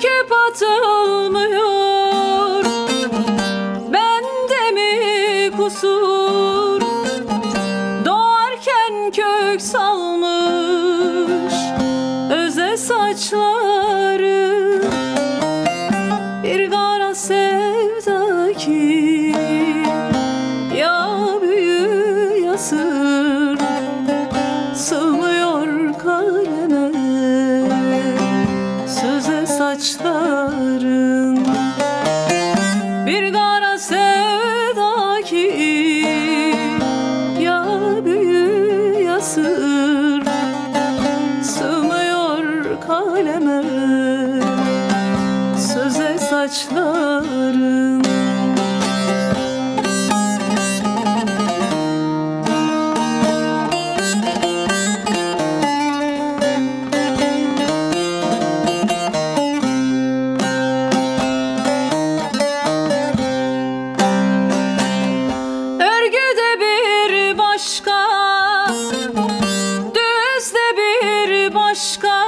söküp atılmıyor. Bende mi kusur? Doğarken kök salmış Öze saçları saçların. Bir kara sevda ki Ya büyü ya sır. Sığmıyor kaleme Söze saçların bir başka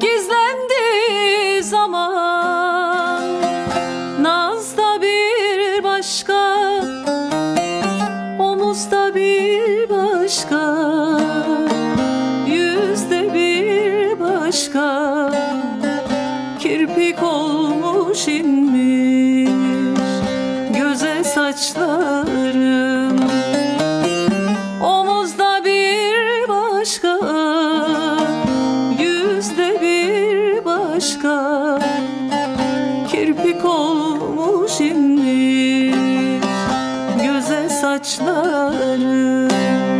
Gizlendiği zaman. Nazda bir başka Omuzda bir başka Göze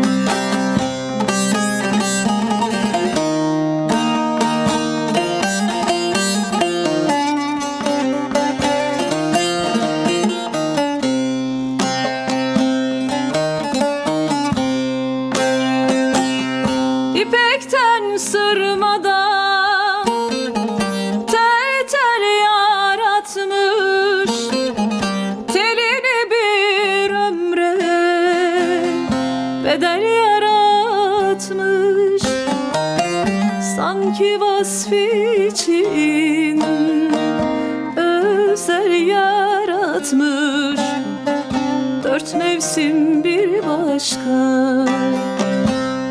bedel yaratmış Sanki vasfı için özel yaratmış. Dört mevsim bir başka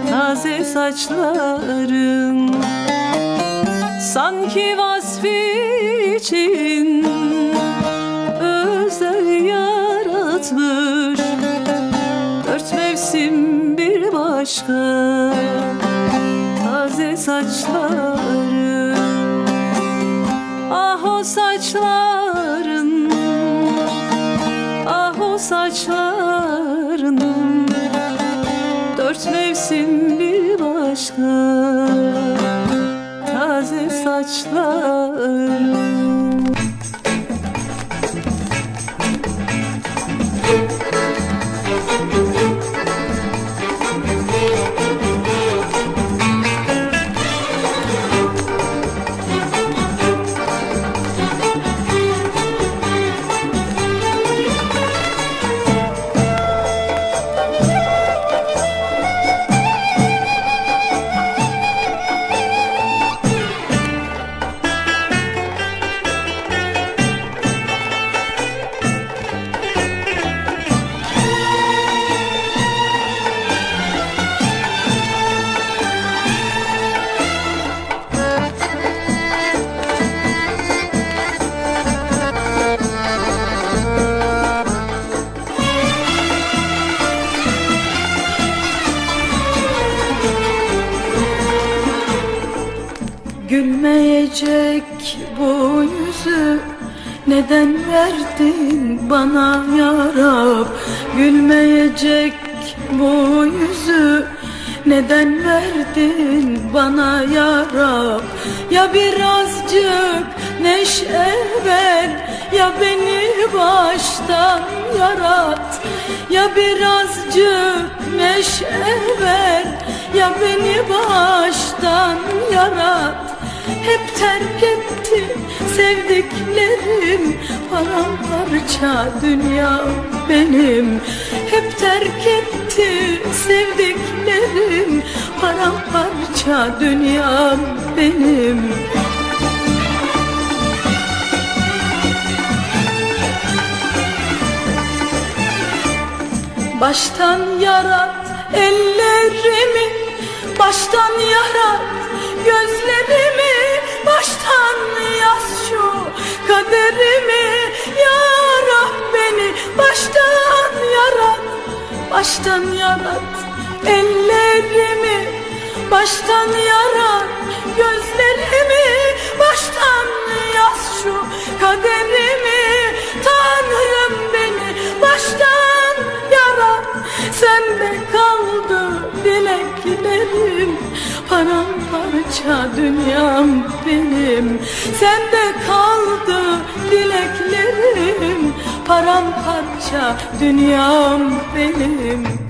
taze saçların Sanki vasfı için özel yaratmış mevsim bir başka taze saçların Ah o saçların Ah o saçların. Dört mevsim bir başka Taze saçlarım Gülmeyecek bu yüzü? Neden verdin bana ya Rab? Gülmeyecek bu yüzü? Neden verdin bana ya Rab? Ya birazcık neşe ver ya beni baştan yarat. Ya birazcık neşe ver ya beni baştan yarat hep terk ettim sevdiklerim Paramparça dünya benim. Hep terk etti sevdiklerim Paramparça dünya benim. Baştan yarat ellerimi Baştan yarat gözlerimi. Baştan yaz şu kaderimi? Ya Rab beni baştan yarat Baştan yarat ellerimi. Baştan yarat gözlerimi Baştan yaz şu kaderimi? Tanrım beni baştan yarat Sende kaldı dileklerim. Paramparça dünyam benim Sende kaldı dileklerim. Paramparça dünyam benim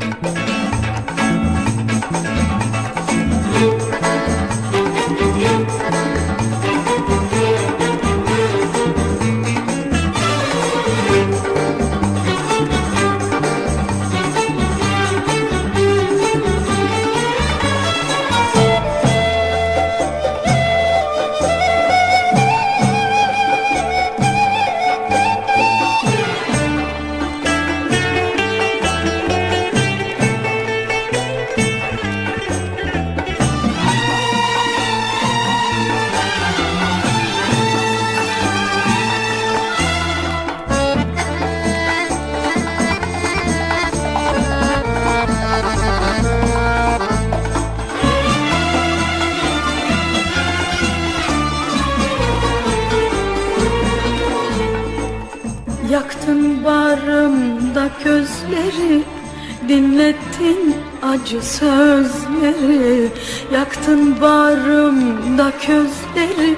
bağrımda közleri Dinlettin acı sözleri. Yaktın bağrımda közleri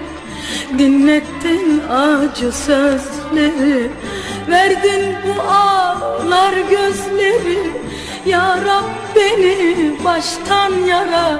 Dinlettin acı sözleri. Verdin bu ağlar gözleri Ya Rab beni baştan yara